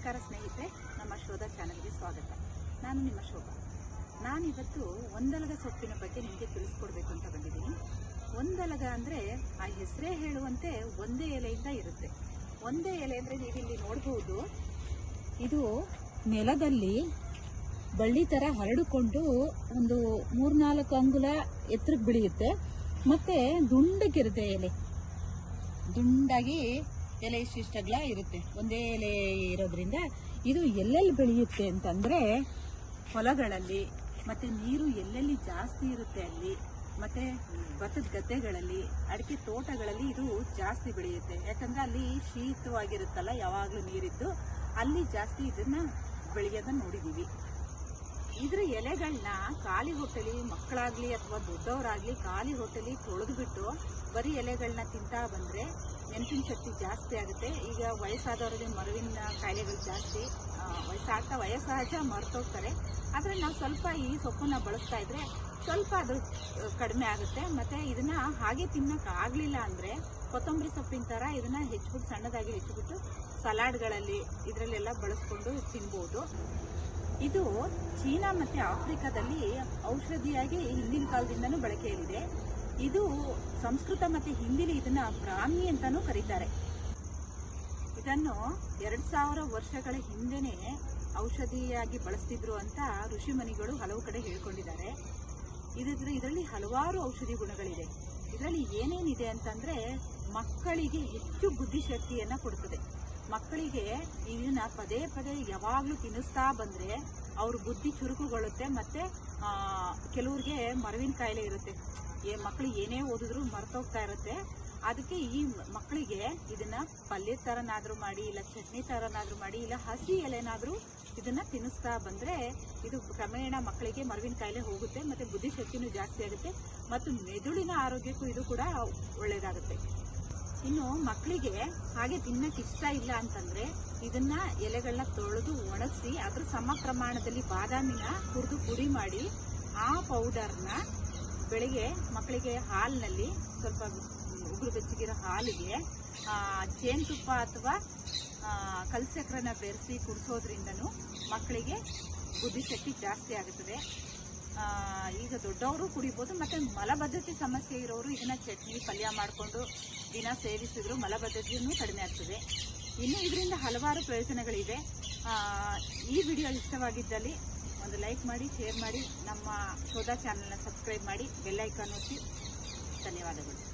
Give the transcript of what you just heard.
ನಮಸ್ಕಾರ ಸ್ನೇಹಿತರೆ, ನಮ್ಮ ಶೋಧ ಚಾನಲ್ಗೆ ಸ್ವಾಗತ. ನಾನು ನಿಮ್ಮ ಶೋಭಾ. ನಾನಿವತ್ತು ಒಂದಲಗ ಸೊಪ್ಪಿನ ಬಗ್ಗೆ ನಿಮಗೆ ತಿಳಿಸ್ಕೊಡ್ಬೇಕು ಅಂತ ಬಂದಿದ್ದೀನಿ. ಒಂದಲಗ ಅಂದರೆ ಆ ಹೆಸರೇ ಹೇಳುವಂತೆ ಒಂದೇ ಎಲೆಯಿಂದ ಇರುತ್ತೆ. ಒಂದೇ ಎಲೆ ಅಂದರೆ ನೀವಿಲ್ಲಿ ನೋಡಬಹುದು ಇದು ನೆಲದಲ್ಲಿ ಬಳ್ಳಿ ಥರ ಹರಡಿಕೊಂಡು ಒಂದು ಮೂರ್ನಾಲ್ಕು ಅಂಗುಲ ಎತ್ತರಕ್ಕೆ ಬೆಳೆಯುತ್ತೆ. ಮತ್ತೆ ದುಂಡಕ್ಕಿರುತ್ತೆ ಎಲೆ. ದುಂಡಾಗಿ ಎಲೆ ಇಷ್ಟಿಷ್ಟಗ್ಲ ಇರುತ್ತೆ. ಒಂದೇ ಎಲೆ ಇರೋದ್ರಿಂದ ಇದು ಎಲ್ಲೆಲ್ಲಿ ಬೆಳೆಯುತ್ತೆ ಅಂತಂದ್ರೆ ಹೊಲಗಳಲ್ಲಿ, ಮತ್ತೆ ನೀರು ಎಲ್ಲೆಲ್ಲಿ ಜಾಸ್ತಿ ಇರುತ್ತೆ ಅಲ್ಲಿ, ಮತ್ತೆ ಭತ್ತದ ಗದ್ದೆಗಳಲ್ಲಿ, ಅಡಿಕೆ ತೋಟಗಳಲ್ಲಿ ಇದು ಜಾಸ್ತಿ ಬೆಳೆಯುತ್ತೆ. ಯಾಕಂದ್ರೆ ಅಲ್ಲಿ ಶೀತವಾಗಿರುತ್ತಲ್ಲ, ಯಾವಾಗಲೂ ನೀರಿದ್ದು, ಅಲ್ಲಿ ಜಾಸ್ತಿ ಇದನ್ನ ಬೆಳೆಯೋದನ್ನ ನೋಡಿದೀವಿ. ಇದ್ರ ಎಲೆಗಳನ್ನ ಖಾಲಿ ಹೊಟ್ಟೆಲಿ ಮಕ್ಕಳಾಗ್ಲಿ ಅಥವಾ ದೊಡ್ಡವರಾಗ್ಲಿ ಖಾಲಿ ಹೊಟ್ಟೆಲಿ ತೊಳೆದು ಬಿಟ್ಟು ಬರೀ ಎಲೆಗಳನ್ನ ತಿಂತಾ ಬಂದ್ರೆ ನೆನಪಿನ ಶಕ್ತಿ ಜಾಸ್ತಿ ಆಗುತ್ತೆ. ಈಗ ವಯಸ್ಸಾದವ್ರಿಗೆ ಮರವಿನ ಕಾಯಿಲೆಗಳು ಜಾಸ್ತಿ ವಯಸ್ಸಾಗ್ತಾ ವಯಸ್ಸಹಜ ಮರ್ತೋಗ್ತಾರೆ. ಆದರೆ ನಾವು ಸ್ವಲ್ಪ ಈ ಸೊಪ್ಪನ್ನ ಬಳಸ್ತಾ ಇದ್ರೆ ಸ್ವಲ್ಪ ಅದು ಕಡಿಮೆ ಆಗುತ್ತೆ. ಮತ್ತೆ ಇದನ್ನ ಹಾಗೆ ತಿನ್ನಕ್ ಆಗ್ಲಿಲ್ಲ ಅಂದ್ರೆ ಕೊತ್ತಂಬರಿ ಸೊಪ್ಪಿನ ತರ ಇದನ್ನ ಹೆಚ್ಚಿಬಿಟ್ಟು ಸಣ್ಣದಾಗಿ ಹೆಚ್ಚಿಬಿಟ್ಟು ಸಲಾಡ್ಗಳಲ್ಲಿ ಇದರಲ್ಲೆಲ್ಲ ಬಳಸ್ಕೊಂಡು ತಿನ್ಬೋದು. ಇದು ಚೀನಾ ಮತ್ತೆ ಆಫ್ರಿಕಾದಲ್ಲಿ ಔಷಧಿಯಾಗಿ ಹಿಂದಿನ ಕಾಲದಿಂದನೂ ಬಳಕೆಯಲ್ಲಿದೆ. ಇದು ಸಂಸ್ಕೃತ ಮತ್ತೆ ಹಿಂದಿಲಿ ಇದನ್ನ ಬ್ರಾಹ್ಮಿ ಅಂತಾನೂ ಕರೀತಾರೆ. ಇದನ್ನು ಎರಡು ಸಾವಿರ ವರ್ಷಗಳ ಹಿಂದೆನೆ ಔಷಧಿಯಾಗಿ ಬಳಸ್ತಿದ್ರು ಅಂತ ಋಷಿಮುನಿಗಳು ಹಲವು ಕಡೆ ಹೇಳ್ಕೊಂಡಿದ್ದಾರೆ. ಇದ್ರ ಇದರಲ್ಲಿ ಹಲವಾರು ಔಷಧಿ ಗುಣಗಳಿದೆ. ಇದರಲ್ಲಿ ಏನೇನಿದೆ ಅಂತಂದ್ರೆ ಮಕ್ಕಳಿಗೆ ಹೆಚ್ಚು ಬುದ್ಧಿಶಕ್ತಿಯನ್ನ ಕೊಡುತ್ತದೆ ಮಕ್ಕಳಿಗೆ ಇದನ್ನ ಪದೇ ಪದೇ ಯಾವಾಗ್ಲೂ ತಿನ್ನಿಸ್ತಾ ಬಂದ್ರೆ ಅವ್ರ ಬುದ್ಧಿ ಚುರುಕುಗೊಳ್ಳುತ್ತೆ ಮತ್ತೆ ಆ, ಕೆಲವ್ರಿಗೆ ಮರವಿನ ಕಾಯಿಲೆ ಇರುತ್ತೆ. ಏ ಮಕ್ಳು ಏನೇ ಓದಿದ್ರು ಮರ್ತೋಗ್ತಾ ಇರುತ್ತೆ. ಅದಕ್ಕೆ ಈ ಮಕ್ಕಳಿಗೆ ಇದನ್ನ ಪಲ್ಯ ತರನಾದ್ರೂ ಮಾಡಿ ಇಲ್ಲ ಚಟ್ನಿ ತರನಾದ್ರೂ ಮಾಡಿ ಇಲ್ಲ ಹಸಿ ಎಲೆನಾದರೂ ಇದನ್ನ ತಿನ್ನಿಸ್ತಾ ಬಂದ್ರೆ ಇದು ಕ್ರಮೇಣ ಮಕ್ಕಳಿಗೆ ಮರವಿನ ಕಾಯಿಲೆ ಹೋಗುತ್ತೆ ಮತ್ತೆ ಬುದ್ಧಿಶಕ್ತಿನೂ ಜಾಸ್ತಿ ಆಗುತ್ತೆ ಮತ್ತು ಮೆದುಳಿನ ಆರೋಗ್ಯಕ್ಕೂ ಇದು ಕೂಡ ಒಳ್ಳೇದಾಗುತ್ತೆ. ಇನ್ನು ಮಕ್ಕಳಿಗೆ ಹಾಗೆ ತಿನ್ನಕ್ಕೆ ಇಷ್ಟ ಇಲ್ಲ ಅಂತಂದ್ರೆ ಇದನ್ನ ಎಲೆಗಳನ್ನ ತೊಳೆದು ಒಣಗಿಸಿ ಅದ್ರ ಸಮ ಪ್ರಮಾಣದಲ್ಲಿ ಬಾದಾಮಿನ ಹುರಿದು ಪುಡಿ ಮಾಡಿ ಆ ಪೌಡರ್ನ ಬೆಳಿಗ್ಗೆ ಮಕ್ಕಳಿಗೆ ಹಾಲಿನಲ್ಲಿ ಸ್ವಲ್ಪ ಉಗುರು ಬೆಚ್ಚಗಿರೋ ಹಾಲಿಗೆ ಜೇನುತುಪ್ಪ ಅಥವಾ ಕಲ್ಸಕ್ರನ್ನ ಬೆರೆಸಿ ಕುಡಿಸೋದ್ರಿಂದನೂ ಮಕ್ಕಳಿಗೆ ಬುದ್ಧಿಶಕ್ತಿ ಜಾಸ್ತಿ ಆಗುತ್ತದೆ. ಈಗ ದೊಡ್ಡವರು ಕುಡಿಬೋದು, ಮತ್ತೆ ಮಲಬದ್ಧತೆ ಸಮಸ್ಯೆ ಇರೋರು ಇದನ್ನ ಚಟ್ನಿ, ಪಲ್ಯ ಮಾಡಿಕೊಂಡು ದಿನ ಸೇವಿಸಿದ್ರು ಮಲಬದ್ಧತೆಯನ್ನು ಕಡಿಮೆ ಆಗ್ತದೆ. ಇನ್ನು ಇದರಿಂದ ಹಲವಾರು ಪ್ರಯೋಜನಗಳಿವೆ. ಈ ವಿಡಿಯೋ ಇಷ್ಟವಾಗಿದ್ದಲ್ಲಿ ಒಂದು ಲೈಕ್ ಮಾಡಿ ಶೇರ್ ಮಾಡಿ, ನಮ್ಮ ಶೋಧಾ ಚಾನಲ್ನ ಸಬ್ಸ್ಕ್ರೈಬ್ ಮಾಡಿ ಬೆಲ್ ಐಕಾನ್ ಒತ್ತಿ. ಧನ್ಯವಾದಗಳು.